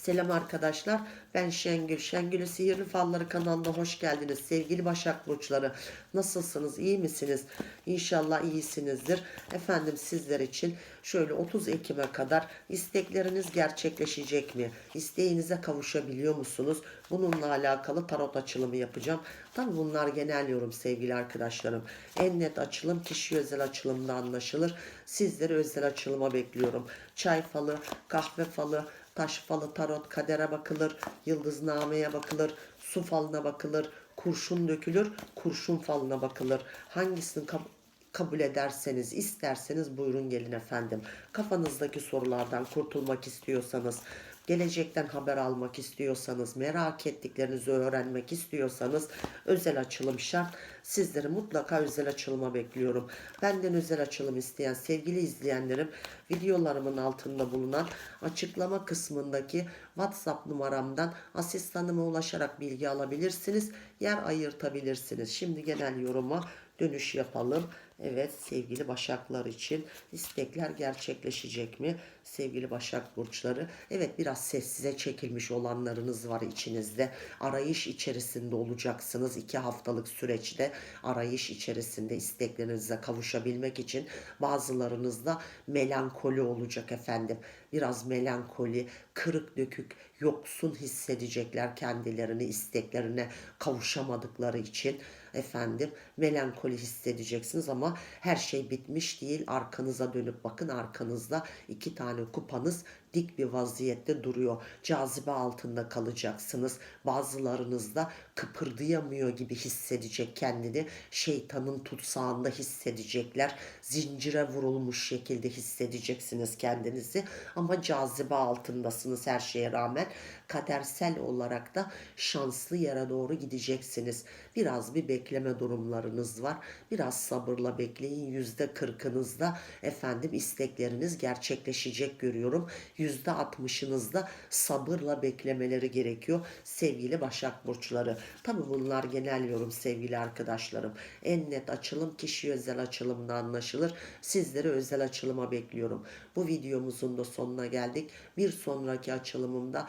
Selam arkadaşlar. Ben Şengül. Şengül'ün Sihirli Falları kanalına hoş geldiniz. Sevgili Başak Burçları. Nasılsınız? İyi misiniz? İnşallah iyisinizdir. Efendim sizler için şöyle 30 Ekim'e kadar istekleriniz gerçekleşecek mi? İsteğinize kavuşabiliyor musunuz? Bununla alakalı tarot açılımı yapacağım. Tabi bunlar genel yorum sevgili arkadaşlarım. En net açılım kişi özel açılımda anlaşılır. Sizleri özel açılıma bekliyorum. Çay falı, kahve falı, taş falı, tarot, kadere bakılır, yıldıznameye bakılır, su falına bakılır, kurşun dökülür, kurşun falına bakılır. Hangisini kab- kabul ederseniz, isterseniz buyurun gelin efendim. Kafanızdaki sorulardan kurtulmak istiyorsanız, gelecekten haber almak istiyorsanız, merak ettiklerinizi öğrenmek istiyorsanız özel açılım şart. Sizleri mutlaka özel açılıma bekliyorum. Benden özel açılım isteyen sevgili izleyenlerim videolarımın altında bulunan açıklama kısmındaki WhatsApp numaramdan asistanıma ulaşarak bilgi alabilirsiniz. Yer ayırtabilirsiniz. Şimdi genel yoruma dönüş yapalım. Evet sevgili Başaklar için istekler gerçekleşecek mi? Sevgili Başak Burçları. Evet biraz sessize çekilmiş olanlarınız var içinizde. Arayış içerisinde olacaksınız. iki haftalık süreçte arayış içerisinde isteklerinize kavuşabilmek için bazılarınızda melankoli olacak efendim. Biraz melankoli, kırık dökük, yoksun hissedecekler kendilerini isteklerine kavuşamadıkları için efendim melankoli hissedeceksiniz ama her şey bitmiş değil. Arkanıza dönüp bakın arkanızda iki tane kupanız dik bir vaziyette duruyor. Cazibe altında kalacaksınız. Bazılarınız da kıpırdayamıyor gibi hissedecek kendini. Şeytanın tutsağında hissedecekler. Zincire vurulmuş şekilde hissedeceksiniz kendinizi. Ama cazibe altındasınız her şeye rağmen. Kadersel olarak da şanslı yere doğru gideceksiniz. Biraz bir bekleme durumlarınız var. Biraz sabırla bekleyin. Yüzde kırkınızda efendim istekleriniz gerçekleşecek görüyorum. Yüzde altmışınızda sabırla beklemeleri gerekiyor sevgili Başak Burçları. Tabi bunlar genel yorum sevgili arkadaşlarım. En net açılım kişi özel açılımda anlaşılır. Sizleri özel açılıma bekliyorum. Bu videomuzun da sonuna geldik. Bir sonraki açılımımda